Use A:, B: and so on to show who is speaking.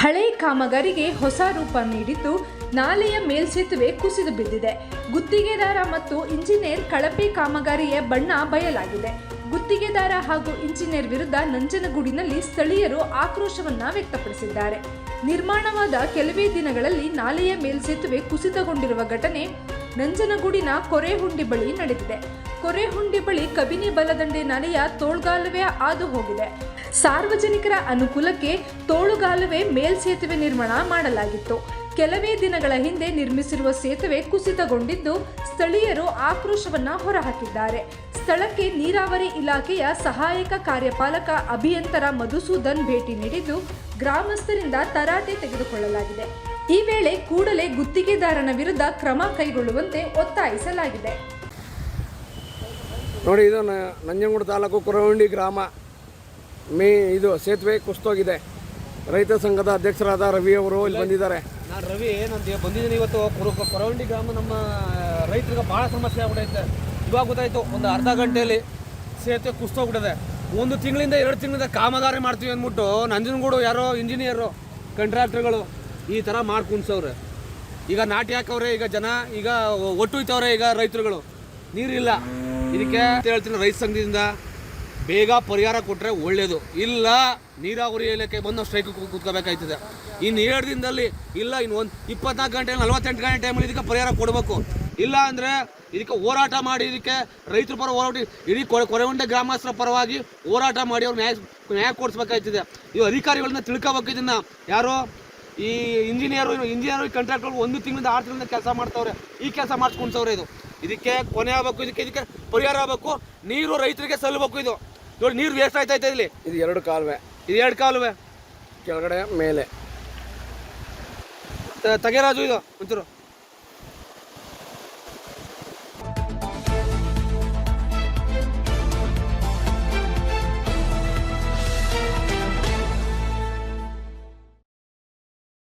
A: ಹಳೆ ಕಾಮಗಾರಿಗೆ ಹೊಸ ರೂಪ ನೀಡಿದ್ದು ನಾಲೆಯ ಮೇಲ್ಸೇತುವೆ ಕುಸಿದು ಬಿದ್ದಿದೆ. ಗುತ್ತಿಗೆದಾರ ಮತ್ತು ಇಂಜಿನಿಯರ್ ಕಳಪೆ ಕಾಮಗಾರಿಯ ಬಣ್ಣ ಬಯಲಾಗಿದೆ. ಗುತ್ತಿಗೆದಾರ ಹಾಗೂ ಇಂಜಿನಿಯರ್ ವಿರುದ್ಧ ನಂಜನಗೂಡಿನಲ್ಲಿ ಸ್ಥಳೀಯರು ಆಕ್ರೋಶವನ್ನ ವ್ಯಕ್ತಪಡಿಸಿದ್ದಾರೆ. ನಿರ್ಮಾಣವಾದ ಕೆಲವೇ ದಿನಗಳಲ್ಲಿ ನಾಲೆಯ ಮೇಲ್ಸೇತುವೆ ಕುಸಿತಗೊಂಡಿರುವ ಘಟನೆ ನಂಜನಗೂಡಿನ ಕೊರೆಹುಂಡಿ ಬಳಿ ನಡೆದಿದೆ. ಕೊರೆಹುಂಡಿ ಬಳಿ ಕಬಿನಿ ಬಲದಂಡೆ ನಾಲೆಯ ತೋಳ್ಗಾಲುವೆ ಆದು ಹೋಗಿದೆ. ಸಾರ್ವಜನಿಕರ ಅನುಕೂಲಕ್ಕೆ ತೋಳುಗಾಲುವೆ ಮೇಲ್ಸೇತುವೆ ನಿರ್ಮಾಣ ಮಾಡಲಾಗಿತ್ತು. ಕೆಲವೇ ದಿನಗಳ ಹಿಂದೆ ನಿರ್ಮಿಸಿರುವ ಸೇತುವೆ ಕುಸಿತಗೊಂಡಿದ್ದು, ಸ್ಥಳೀಯರು ಆಕ್ರೋಶವನ್ನ ಹೊರಹಾಕಿದ್ದಾರೆ. ಸ್ಥಳಕ್ಕೆ ನೀರಾವರಿ ಇಲಾಖೆಯ ಸಹಾಯಕ ಕಾರ್ಯಪಾಲಕ ಅಭಿಯಂತರ ಮಧುಸೂದನ್ ಭೇಟಿ ನೀಡಿದ್ದು, ಗ್ರಾಮಸ್ಥರಿಂದ ತರಾಟೆ ತೆಗೆದುಕೊಳ್ಳಲಾಗಿದೆ. ಈ ವೇಳೆ ಕೂಡಲೇ ಗುತ್ತಿಗೆದಾರನ ವಿರುದ್ಧ ಕ್ರಮ ಕೈಗೊಳ್ಳುವಂತೆ ಒತ್ತಾಯಿಸಲಾಗಿದೆ.
B: ನೋಡಿ, ಇದು ನಂಜನಗೂಡು ತಾಲೂಕು ಕುರವಂಡಿ ಗ್ರಾಮ. ಮೇ ಇದು ಸೇತುವೆ ಕುಸ್ತೋಗಿದೆ. ರೈತ ಸಂಘದ ಅಧ್ಯಕ್ಷರಾದ ರವಿ ಅವರು ಇಲ್ಲಿ ಬಂದಿದ್ದಾರೆ.
C: ನಾನು ರವಿ ನಾನು ಬಂದಿದ್ದೀನಿ ಇವತ್ತು ಕುರು ಕೊರವಂಡಿ ಗ್ರಾಮ ನಮ್ಮ ರೈತರಿಗೆ ಭಾಳ ಸಮಸ್ಯೆ ಆಗ್ಬಿಟ್ಟೈತೆ ಇವಾಗ ಗೊತ್ತಾಯಿತು ಒಂದು ಅರ್ಧ ಗಂಟೆಯಲ್ಲಿ ಸೇತುವೆ ಕುಸ್ತೋಗ್ಬಿಟ್ಟಿದೆ. ಒಂದು ತಿಂಗಳಿಂದ ಎರಡು ತಿಂಗಳಿಂದ ಕಾಮಗಾರಿ ಮಾಡ್ತೀವಿ ಅಂದ್ಬಿಟ್ಟು ನಂಜನಗೂಡು ಯಾರೋ ಇಂಜಿನಿಯರು ಕಂಟ್ರಾಕ್ಟರ್ಗಳು ಈ ಥರ ಮಾಡಿ ಕುಣ್ಸವ್ರೆ. ಈಗ ನಾಟಿ ಹಾಕವ್ರೆ ಈಗ ಜನ ಈಗ ಒಟ್ಟು ಈಗ ರೈತರುಗಳು. ನೀರಿಲ್ಲ. ಇದಕ್ಕೆ ಅಂತ ಹೇಳ್ತೀನಿ ರೈತ ಸಂಘದಿಂದ. ಬೇಗ ಪರಿಹಾರ ಕೊಟ್ಟರೆ ಒಳ್ಳೆಯದು ಇಲ್ಲ, ನೀರಾವರಿ ಇಲಾಖೆ ಬಂದು ಸ್ಟ್ರೈಕ್ ಕೂತ್ಕೋಬೇಕಾಯ್ತದೆ. ಇನ್ನು ಎರಡು ದಿನದಲ್ಲಿ, ಇಲ್ಲ ಇನ್ನು ಒಂದು ಇಪ್ಪತ್ನಾಲ್ಕು ಗಂಟೆ ನಲ್ವತ್ತೆಂಟು ಗಂಟೆ ಟೈಮಲ್ಲಿ ಇದಕ್ಕೆ ಪರಿಹಾರ ಕೊಡಬೇಕು. ಇಲ್ಲ ಅಂದರೆ ಇದಕ್ಕೆ ಹೋರಾಟ ಮಾಡಿ, ಇದಕ್ಕೆ ರೈತರ ಪರ ಹೋರಾಟ ಇಡೀ ಕೊರೆ ಕೊರೆಗೊಂಡೆ ಗ್ರಾಮಸ್ಥರ ಪರವಾಗಿ ಹೋರಾಟ ಮಾಡಿ ಅವ್ರು ನ್ಯಾಯ ನ್ಯಾಯ ಕೊಡಿಸ್ಬೇಕಾಯ್ತದೆ. ಇವು ಅಧಿಕಾರಿಗಳನ್ನ ತಿಳ್ಕೊಬೇಕು ಇದನ್ನ. ಯಾರು? ಈ ಇಂಜಿನಿಯರು ಇಂಜಿನಿಯರು ಕಾಂಟ್ರಾಕ್ಟರ್ ಒಂದು ತಿಂಗಳಿಂದ ಆರು ತಿಂಗಳಿಂದ ಕೆಲಸ ಮಾಡ್ತಾವ್ರೆ. ಈ ಕೆಲಸ ಮಾಡಿಸ್ಕೊಂಡ್ಸವ್ರೆ ಇದು. ಇದಕ್ಕೆ ಕೊನೆ ಆಗಬೇಕು, ಇದಕ್ಕೆ ಇದಕ್ಕೆ ಪರಿಹಾರ ಆಗಬೇಕು. ನೀರು ರೈತರಿಗೆ ಸಲ್ಲಬೇಕು ಇದು. ನೋಡಿ ನೀರು ವೇಸ್ಟ್ ಇದೆ ಇಲ್ಲಿ?
B: ಇದು ಎರಡು ಕಾಲುವೆ.
C: ಇದು ಎರಡು ಕಾಲುವೆ?
B: ಕೆಳಗಡೆ ಮೇಲೆ.
C: ತಗೆರಾಜು ಇದು ಒಂಚೂರು.